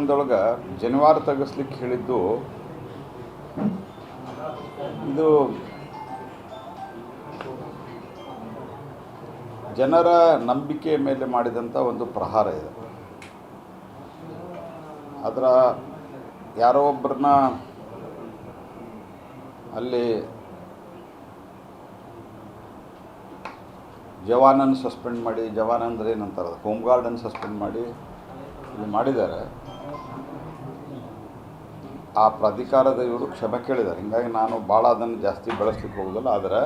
ಕಾರ್ಯಕ್ರಮದೊಳಗೆ ಜನಿವಾರ ತೆಗೆಸ್ಲಿಕ್ಕೆ ಹೇಳಿದ್ದು, ಇದು ಜನರ ನಂಬಿಕೆ ಮೇಲೆ ಮಾಡಿದಂಥ ಒಂದು ಪ್ರಹಾರ ಇದೆ. ಅದರ ಯಾರೋ ಒಬ್ಬರನ್ನ ಅಲ್ಲಿ ಜವಾನನ್ನು ಸಸ್ಪೆಂಡ್ ಮಾಡಿ, ಜವಾನ್ ಅಂದರೆ ಏನಂತಾರೆ ಹೋಮ್ ಗಾರ್ಡನ್ನು ಸಸ್ಪೆಂಡ್ ಮಾಡಿ ಮಾಡಿದ್ದಾರೆ. ಆ ಪ್ರಾಧಿಕಾರದ ಇವರು ಕ್ಷಮೆ ಕೇಳಿದ್ದಾರೆ. ಹಿಂಗಾಗಿ ನಾನು ಭಾಳ ಅದನ್ನು ಜಾಸ್ತಿ ಬೆಳೆಸ್ಲಿಕ್ಕೆ ಹೋಗೋದಿಲ್ಲ, ಆದರೆ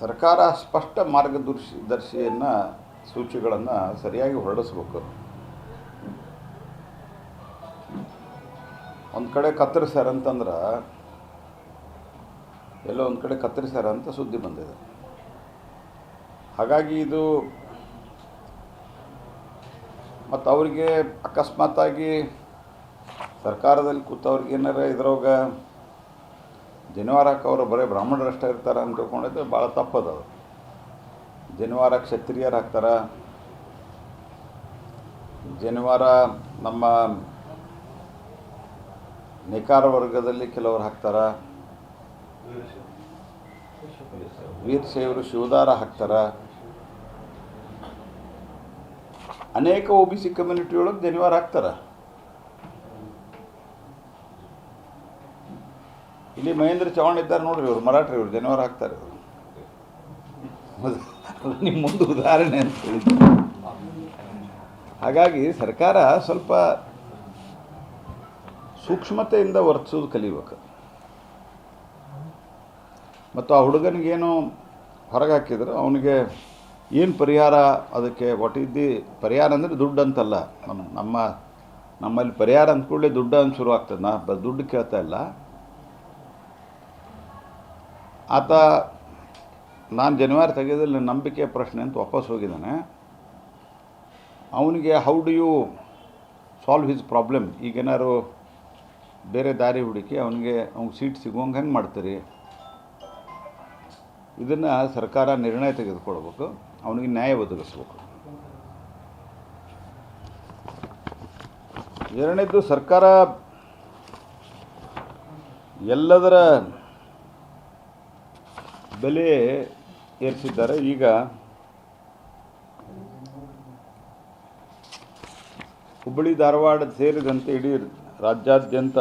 ಸರ್ಕಾರ ಸ್ಪಷ್ಟ ಮಾರ್ಗದರ್ಶಿ ದರ್ಶಿಯನ್ನು ಸೂಚಿಗಳನ್ನು ಸರಿಯಾಗಿ ಹೊರಡಿಸ್ಬೇಕು. ಒಂದು ಕಡೆ ಕತ್ತರಿಸ್ಯಾರ ಅಂತಂದ್ರೆ, ಎಲ್ಲೋ ಒಂದು ಕಡೆ ಕತ್ತರಿಸ್ಯಾರ ಅಂತ ಸುದ್ದಿ ಬಂದಿದೆ. ಹಾಗಾಗಿ ಇದು ಮತ್ತು ಅವರಿಗೆ ಅಕಸ್ಮಾತಾಗಿ ಸರ್ಕಾರದಲ್ಲಿ ಕೂತವ್ರಿಗೆ ಏನಾರ ಇದ್ರೊಳಗೆ ಜನಿವಾರಕ್ಕೆ ಅವರು ಬರೀ ಬ್ರಾಹ್ಮಣರಷ್ಟೇ ಇರ್ತಾರೆ ಅಂತ ತಿಳ್ಕೊಂಡಿದ್ದು ಭಾಳ ತಪ್ಪದು ಅದು. ಜನಿವಾರ ಕ್ಷತ್ರಿಯರು ಹಾಕ್ತಾರೆ ಜನಿವಾರ ನಮ್ಮ ನಿಕಾರ ವರ್ಗದಲ್ಲಿ ಕೆಲವರು ಹಾಕ್ತಾರೆ. ವೀರಶೈವರು ಶಿವದಾರ ಹಾಕ್ತಾರೆ. ಅನೇಕ ಒ ಬಿ ಸಿ ಕಮ್ಯುನಿಟಿ ಒಳಗೆ ಜನಿವಾರ ಆಗ್ತಾರೆ. ಇಲ್ಲಿ ಮಹೇಂದ್ರ ಚವಾಣ್ ಇದ್ದಾರೆ ನೋಡ್ರಿ ಇವರು ಮರಾಠಿ ಇವರು ದನಿವಾರ ಹಾಕ್ತಾರೆ ಇವರು. ನಿಮ್ಮ ಮುಂದೆ ಉದಾಹರಣೆ ಅಂತ ಹೇಳಿದ್ರು. ಹಾಗಾಗಿ ಸರ್ಕಾರ ಸ್ವಲ್ಪ ಸೂಕ್ಷ್ಮತೆಯಿಂದ ವರ್ತಿಸೋದು ಕಲಿಬೇಕು. ಮತ್ತು ಆ ಹುಡುಗನಿಗೇನು ಹೊರಗೆ ಹಾಕಿದ್ರು, ಅವನಿಗೆ ಏನು ಪರಿಹಾರ ಅದಕ್ಕೆ ವಾಟ್ ದಿ ಪರಿಹಾರ ಅಂದರೆ ದುಡ್ಡು ಅಂತಲ್ಲ. ನಮ್ಮ ನಮ್ಮ, ನಮ್ಮಲ್ಲಿ ಪರಿಹಾರ ಅಂದ್ಕೊಳ್ಳಿ ದುಡ್ಡು ಅಂತ ಶುರು ಆಗ್ತದೆ. ನಾ ಬ- ದುಡ್ಡು ಕೇಳ್ತಾ ಇಲ್ಲ. ಆತ ನಾನು ಜನಿವಾರ ತೆಗೆದಲ್ಲಿ ನಂಬಿಕೆ ಪ್ರಶ್ನೆ ಅಂತ ವಾಪಸ್ ಹೋಗಿದ್ದಾನೆ. ಅವನಿಗೆ how do you solve his problem ಈಗೇನಾದ್ರು ಬೇರೆ ದಾರಿ ಹುಡುಕಿ ಅವನಿಗೆ, ಅವ್ನಿಗೆ ಸೀಟ್ ಸಿಗುವಂಗೆ ಹೆಂಗೆ ಮಾಡ್ತೀರಿ? ಇದನ್ನು ಸರ್ಕಾರ ನಿರ್ಣಯ ತೆಗೆದುಕೊಳ್ಬೇಕು. ಅವನಿಗೆ ನ್ಯಾಯ ಒದಗಿಸ್ಬೇಕು. ಎರಡನೇದು ಸರ್ಕಾರ ಎಲ್ಲದರ ಬೆಲೆ ಏರಿಸಿದ್ದಾರೆ. ಈಗ ಹುಬ್ಬಳ್ಳಿ, ಧಾರವಾಡ ಸೇರಿದಂತೆ ಇಡೀ ರಾಜ್ಯಾದ್ಯಂತ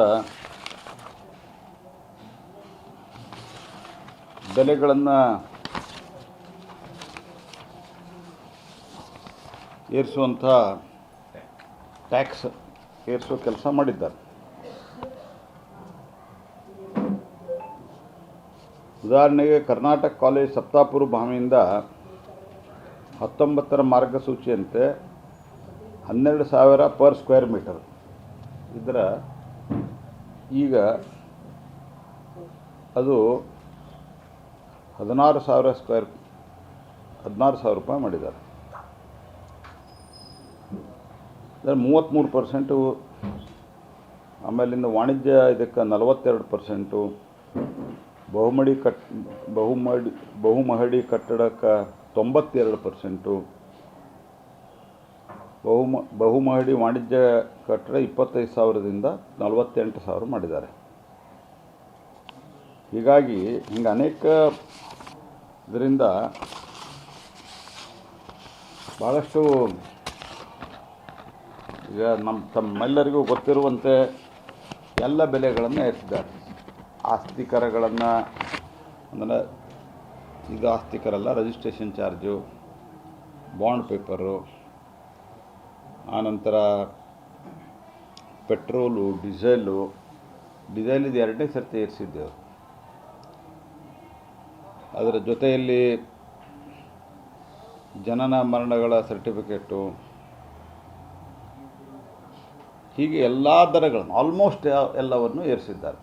ಬೆಲೆಗಳನ್ನು ಏರಿಸುವಂಥ ಟ್ಯಾಕ್ಸ್ ಏರಿಸೋ ಕೆಲಸ ಮಾಡಿದ್ದಾರೆ. ಉದಾಹರಣೆಗೆ ಕರ್ನಾಟಕ ಕಾಲೇಜ್ ಸಪ್ತಾಪುರ ಭಾವಿಯಿಂದ ಹತ್ತೊಂಬತ್ತರ ಮಾರ್ಗಸೂಚಿಯಂತೆ ಹನ್ನೆರಡು ಸಾವಿರ ಪರ್ ಸ್ಕ್ವೇರ್ ಮೀಟರ್. ಇದರ ಈಗ ಅದು ಹದಿನಾರು ಸಾವಿರ ಸ್ಕ್ವೇರ್, ಹದಿನಾರು ಸಾವಿರ ರೂಪಾಯಿ ಮಾಡಿದ್ದಾರೆ. ಅಂದರೆ ಮೂವತ್ತ್ಮೂರು ಪರ್ಸೆಂಟು ಆಮೇಲಿಂದ ವಾಣಿಜ್ಯ ಇದಕ್ಕೆ ನಲವತ್ತೆರಡು ಪರ್ಸೆಂಟು ಬಹುಮಡಿ ಕಟ್, ಬಹುಮಡಿ, ಬಹುಮಹಡಿ ಕಟ್ಟಡಕ್ಕೆ ತೊಂಬತ್ತೆರಡು ಪರ್ಸೆಂಟು ಬಹುಮ, ಬಹುಮಹಡಿ ವಾಣಿಜ್ಯ ಕಟ್ಟಡ ಇಪ್ಪತ್ತೈದು ಸಾವಿರದಿಂದ ನಲವತ್ತೆಂಟು ಸಾವಿರ ಮಾಡಿದ್ದಾರೆ. ಹೀಗಾಗಿ ಹಿಂಗೆ ಅನೇಕ ಇದರಿಂದ ಭಾಳಷ್ಟು ಈಗ ನಮ್ಮ ತಮ್ಮೆಲ್ಲರಿಗೂ ಗೊತ್ತಿರುವಂತೆ ಎಲ್ಲ ಬೆಲೆಗಳನ್ನು ಏರಿಸಿದ್ದಾರೆ. ಆಸ್ತಿ ಕರಗಳನ್ನು, ಅಂದರೆ ಇದು ಆಸ್ತಿ ಕರಲ್ಲ ರಿಜಿಸ್ಟ್ರೇಷನ್ ಚಾರ್ಜು ಬಾಂಡ್ ಪೇಪರು ಆನಂತರ ಪೆಟ್ರೋಲು ಡೀಸೆಲು ಡೀಸೆಲ್ ಇದು ಎರಡನೇ ಸರ್ತಿ ಏರಿಸಿದ್ದೆವು ಅದರ ಜೊತೆಯಲ್ಲಿ ಜನನ ಮರಣಗಳ ಸರ್ಟಿಫಿಕೇಟು ಹೀಗೆ ಎಲ್ಲ ದರಗಳನ್ನು ಆಲ್ಮೋಸ್ಟ್ ಎಲ್ಲವನ್ನು ಏರಿಸಿದ್ದಾರೆ.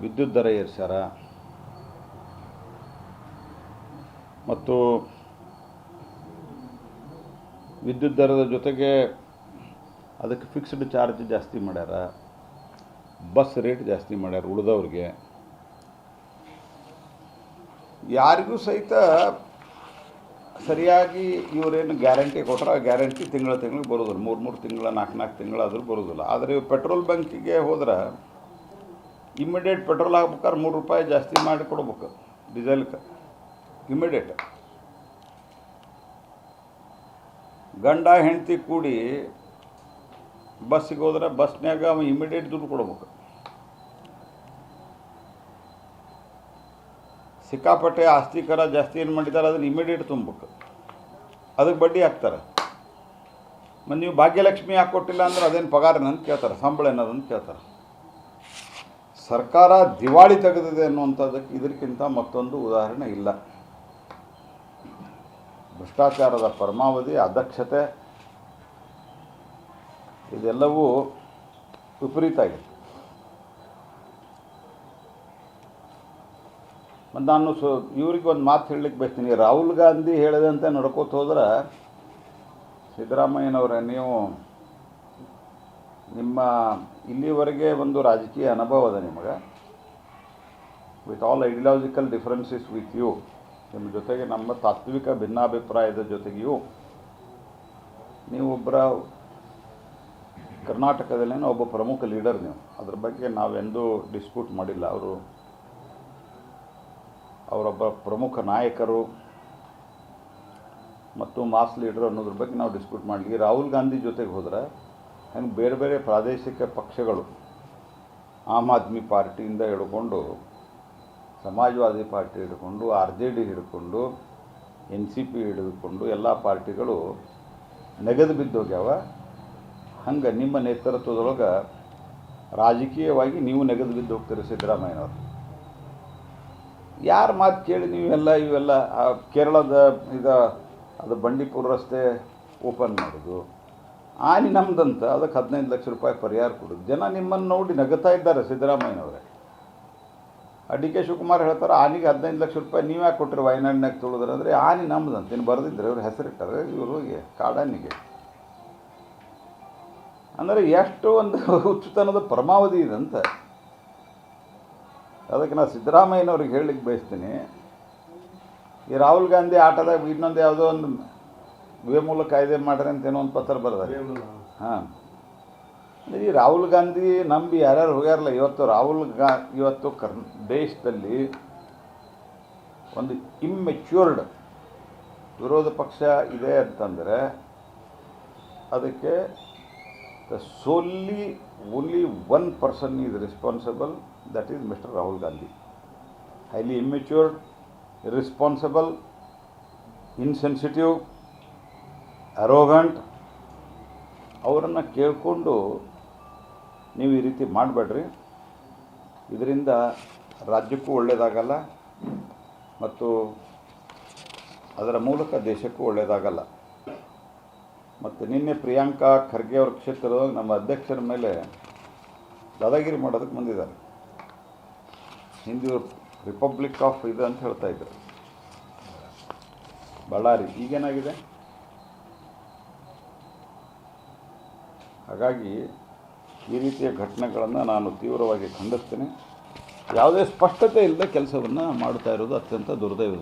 ವಿದ್ಯುತ್ ದರ ಏರಿಸ್ಯಾರ. ಮತ್ತು ವಿದ್ಯುತ್ ದರದ ಜೊತೆಗೆ ಅದಕ್ಕೆ ಫಿಕ್ಸ್ಡ್ ಚಾರ್ಜ್ ಜಾಸ್ತಿ ಮಾಡ್ಯಾರ. ಬಸ್ ರೇಟ್ ಜಾಸ್ತಿ ಮಾಡ್ಯಾರ ಉಳಿದವ್ರಿಗೆ. ಯಾರಿಗೂ ಸಹಿತ ಸರಿಯಾಗಿ ಇವರೇನು ಗ್ಯಾರಂಟಿ ಕೊಟ್ಟರೆ ಆ ಗ್ಯಾರಂಟಿ ತಿಂಗಳ ತಿಂಗಳು ಬರೋದಿಲ್ಲ. ಮೂರು ಮೂರು ತಿಂಗಳ ನಾಲ್ಕು ನಾಲ್ಕು ತಿಂಗಳಾದರೂ ಬರೋದಿಲ್ಲ. ಆದರೆ ಇವು ಪೆಟ್ರೋಲ್ ಬಂಕಿಗೆ ಹೋದ್ರೆ ಇಮ್ಮಿಡಿಯೇಟ್ ಪೆಟ್ರೋಲ್ ಹಾಕ್ಬೇಕಾದ್ರೆ ಮೂರು ರೂಪಾಯಿ ಜಾಸ್ತಿ ಮಾಡಿ ಕೊಡ್ಬೇಕು ಡೀಸೆಲ್ಗೆ. ಇಮ್ಮಿಡಿಯೇಟ್. ಗಂಡ, ಹೆಂಡತಿ ಕೂಡಿ ಬಸ್ಸಿಗೆ ಹೋದ್ರೆ ಬಸ್ನಾಗ ಅವ ಇಮಿಡಿಯೇಟ್ ದುಡ್ಡು ಕೊಡ್ಬೇಕು. ಸಿಕ್ಕಾಪಟ್ಟೆ ಆಸ್ತಿ ಕರ ಜಾಸ್ತಿ ಏನು ಮಾಡಿದ್ದಾರೆ, ಅದನ್ನು ಇಮಿಡಿಯೇಟ್ ತುಂಬಬೇಕು. ಅದಕ್ಕೆ ಬಡ್ಡಿ ಹಾಕ್ತಾರೆ. ಮತ್ತು ನೀವು ಭಾಗ್ಯಲಕ್ಷ್ಮಿ ಯಾಕೆ ಕೊಟ್ಟಿಲ್ಲ ಅಂದ್ರೆ ಅದೇನು ಪಗಾರ ಅಂತ ಕೇಳ್ತಾರೆ, ಸಂಬಳ ಏನದಂತ ಕೇಳ್ತಾರೆ. ಸರ್ಕಾರ ದಿವಾಳಿ ತೆಗೆದಿದೆ ಅನ್ನುವಂಥದ್ದಕ್ಕೆ ಇದಕ್ಕಿಂತ ಮತ್ತೊಂದು ಉದಾಹರಣೆ ಇಲ್ಲ. ಭ್ರಷ್ಟಾಚಾರದ ಪರಮಾವಧಿ ಅಧ್ಯಕ್ಷತೆ ಇದೆಲ್ಲವೂ ವಿಪರೀತ ಆಗಿದೆ. ನಾನು ಸೊ, ಇವ್ರಿಗೆ ಒಂದು ಮಾತು ಹೇಳಲಿಕ್ಕೆ ಬಯಸ್ತೀನಿ. ರಾಹುಲ್ ಗಾಂಧಿ ಹೇಳಿದಂತೆ ನಡ್ಕೋತ ಹೋದ್ರೆ ಸಿದ್ದರಾಮಯ್ಯನವರೇ, ನೀವು ನಿಮ್ಮ ಇಲ್ಲಿವರೆಗೆ ಒಂದು ರಾಜಕೀಯ ಅನುಭವ ಅದ ನಿಮಗೆ. With all ideological differences with you ನಿಮ್ಮ ಜೊತೆಗೆ ನಮ್ಮ ತಾತ್ವಿಕ ಭಿನ್ನಾಭಿಪ್ರಾಯದ ಜೊತೆಗೆಯೂ ನೀವು ಒಬ್ಬರ ಕರ್ನಾಟಕದಲ್ಲಿನ ಒಬ್ಬ ಪ್ರಮುಖ ಲೀಡರ್ ನೀವು. ಅದ್ರ ಬಗ್ಗೆ ನಾವೆಂದೂ ಡಿಸ್ಪ್ಯೂಟ್ ಮಾಡಿಲ್ಲ. ಅವರು ಅವರೊಬ್ಬ ಪ್ರಮುಖ ನಾಯಕರು ಮತ್ತು ಮಾಸ್ ಲೀಡರ್ ಅನ್ನೋದ್ರ ಬಗ್ಗೆ ನಾವು ಡಿಸ್ಪ್ಯೂಟ್ ಮಾಡಲಿ. ರಾಹುಲ್ ಗಾಂಧಿ ಜೊತೆಗೆ ಹೋದರೆ ಹಂಗೆ ಬೇರೆ ಬೇರೆ ಪ್ರಾದೇಶಿಕ ಪಕ್ಷಗಳು ಆಮ್ ಆದ್ಮಿ ಪಾರ್ಟಿಯಿಂದ ಹಿಡ್ಕೊಂಡು, ಸಮಾಜವಾದಿ ಪಾರ್ಟಿ ಹಿಡ್ಕೊಂಡು, ಆರ್ ಜೆ ಡಿ ಹಿಡ್ಕೊಂಡು, ಎನ್ ಸಿ ಪಿ ಹಿಡಿದುಕೊಂಡು ಎಲ್ಲ ಪಾರ್ಟಿಗಳು ನೆಗೆದು ಬಿದ್ದೋಗ್ಯಾವ. ಹಂಗೆ ನಿಮ್ಮ ನೇತೃತ್ವದೊಳಗೆ ರಾಜಕೀಯವಾಗಿ ನೀವು ನೆಗೆದು ಬಿದ್ದು ಹೋಗ್ತೀರಿ ಸಿದ್ದರಾಮಯ್ಯನವರು. ಯಾರ ಮಾತು ಕೇಳಿ ನೀವೆಲ್ಲ ಇವೆಲ್ಲ, ಆ ಕೇರಳದ ಇದು, ಅದು ಬಂಡೀಪುರ ರಸ್ತೆ ಓಪನ್ ಮಾಡೋದು. ಆನಿ ನಮ್ದಂತ ಅದಕ್ಕೆ ಹದಿನೈದು ಲಕ್ಷ ರೂಪಾಯಿ ಪರಿಹಾರ ಕೊಡೋದು. ಜನ ನಿಮ್ಮನ್ನು ನೋಡಿ ನಗುತ್ತಾ ಇದ್ದಾರೆ ಸಿದ್ದರಾಮಯ್ಯನವರೇ. ಆ ಡಿ ಕೆ ಶಿವಕುಮಾರ್ ಹೇಳ್ತಾರೆ, ಆನಿಗೆ ಹದಿನೈದು ಲಕ್ಷ ರೂಪಾಯಿ ನೀವು ಯಾಕೆ ಕೊಟ್ಟರೆ ವಯನಾಡಿನಾಗ ತುಳಿದ್ರೆ? ಅಂದರೆ ಆನಿ ನಮ್ದಂತ, ಇನ್ನು ಬರೆದಿದ್ದರೆ ಇವ್ರು ಹೆಸರಿಟ್ಟಾರೆ ಇವ್ರಿಗೆ ಕಾಡಾನಿಗೆ. ಅಂದರೆ ಎಷ್ಟು ಒಂದು ಹುಚ್ಚುತನದ ಪರಮಾವಧಿ ಇದಂತ. ಅದಕ್ಕೆ ನಾನು ಸಿದ್ದರಾಮಯ್ಯನವ್ರಿಗೆ ಹೇಳಲಿಕ್ಕೆ ಬಯಸ್ತೀನಿ. ಈ ರಾಹುಲ್ ಗಾಂಧಿ ಆಟದಾಗ ಇನ್ನೊಂದು ಯಾವುದೋ ಒಂದು ವೇಮೂಲ ಕಾಯ್ದೆ ಮಾಡ್ರಿ ಅಂತ ಏನೋ ಒಂದು ಪತ್ರ ಬರೆದಾರೆ. ಹಾಂ. ಈ ರಾಹುಲ್ ಗಾಂಧಿ ನಂಬಿ ಯಾರ್ಯಾರು ಹೋಗ್ಯಾರಲ್ಲ ಇವತ್ತು ರಾಹುಲ್ ಗಾ ಇವತ್ತು ಕರ್ ದೇಶದಲ್ಲಿ ಒಂದು ಇಮ್ಮೆಚ್ಯೂರ್ಡ್ ವಿರೋಧ ಪಕ್ಷ ಇದೆ ಅಂತಂದರೆ ಅದಕ್ಕೆ solely only one person is responsible that is mister Rahul Gandhi highly immatured responsible insensitive arrogant ಅವರನ್ನು ಕೇಳಿಕೊಂಡು ನೀವು ಈ ರೀತಿ ಮಾಡಬೇಡ್ರಿ. ಇದರಿಂದ ರಾಜ್ಯಕ್ಕೂ ಒಳ್ಳೆಯದಾಗಲ್ಲ ಮತ್ತು ಅದರ ಮೂಲಕ ದೇಶಕ್ಕೂ ಒಳ್ಳೆಯದಾಗಲ್ಲ ಮತ್ತು ನಿನ್ನೆ ಪ್ರಿಯಾಂಕಾ ಖರ್ಗೆ ಅವ್ರ ಕ್ಷೇತ್ರದೊಳಗೆ ನಮ್ಮ ಅಧ್ಯಕ್ಷರ ಮೇಲೆ ದಾದಾಗಿರಿ ಮಾಡೋದಕ್ಕೆ ಬಂದಿದ್ದಾರೆ. ಹಿಂದಿ ರಿಪಬ್ಲಿಕ್ ಆಫ್ ಇದು ಅಂತ ಹೇಳ್ತಾ ಇದ್ದರು ಬಳ್ಳಾರಿ, ಈಗೇನಾಗಿದೆ? ಹಾಗಾಗಿ ಈ ರೀತಿಯ ಘಟನೆಗಳನ್ನು ನಾನು ತೀವ್ರವಾಗಿ ಖಂಡಿಸ್ತೇನೆ. ಯಾವುದೇ ಸ್ಪಷ್ಟತೆ ಇಲ್ಲದೆ ಕೆಲಸವನ್ನು ಮಾಡ್ತಾ ಇರೋದು ಅತ್ಯಂತ ದುರ್ದೈವ